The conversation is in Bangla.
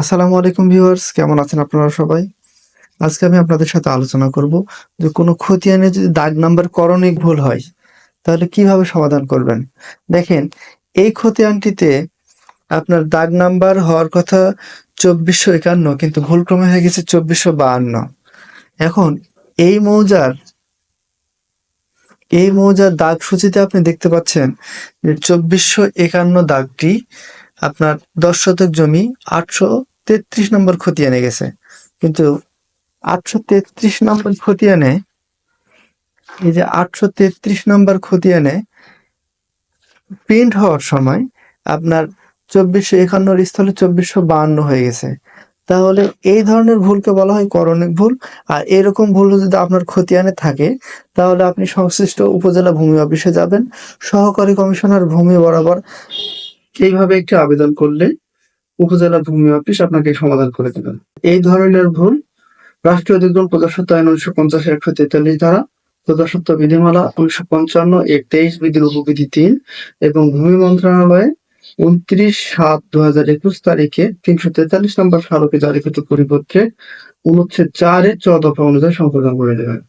আসসালামু আলাইকুম ভিউয়ার্স, কেমন আছেন আপনারা সবাই? আজকে আমি আপনাদের সাথে আলোচনা করব যে কোনো খতিয়ানে যদি দাগ নাম্বার করণিক ভুল হয়, তাহলে কীভাবে সমাধান করবেন? দেখেন, এই খতিয়ানটিতে আপনার দাগ নাম্বার হওয়ার কথা চব্বিশশো একান্ন, কিন্তু ভুলক্রমে হয়ে গেছে চব্বিশশো বাহান্ন। এখন, এই মৌজার এই মৌজার দাগ সূচিতে আপনি দেখতে পাচ্ছেন যে চব্বিশশো একান্ন দাগটি আপনার দশ শতক জমি আটশো তেত্রিশ নম্বর খতিয়ানে গেছে। কিন্তু আটশো তেত্রিশ নম্বর খতিয়ানে, এই যে আটশো তেত্রিশ নম্বর খতিয়ানে প্রিন্ট হওয়ার সময় আপনার চব্বিশশো একান্নর স্থলে চব্বিশশো বাহান্ন হয়ে গেছে। তাহলে এই ধরনের ভুলকে বলা হয় করণিক ভুল। আর এরকম ভুল যদি আপনার খতিয়ানে থাকে, তাহলে আপনি সংশ্লিষ্ট উপজেলা ভূমি অফিসে যাবেন। সহকারী কমিশনার ভূমি বরাবর এইভাবে একটি আবেদন করলে উপজেলা ভূমি অফিস আপনাকে সমাধান করে দেবেন এই ধরনের ভুল রাষ্ট্রীয় অধিগ্রহণ প্রজাস্বত্ব আইন উনিশশো পঞ্চাশ একশো তেতাল্লিশ ধারা প্রজাস্বত্ব বিধিমালা উনিশশো পঞ্চান্ন এর তেইশ বিধির উপবিধি তিন এবং ভূমি মন্ত্রণালয়ে উনত্রিশ সাত দু হাজার একুশ তারিখে তিনশো তেতাল্লিশ নম্বর স্মারকে জারিকৃত পরিপত্রে অনুচ্ছেদ চারের চ দফা অনুযায়ী সংশোধন করে দেবেন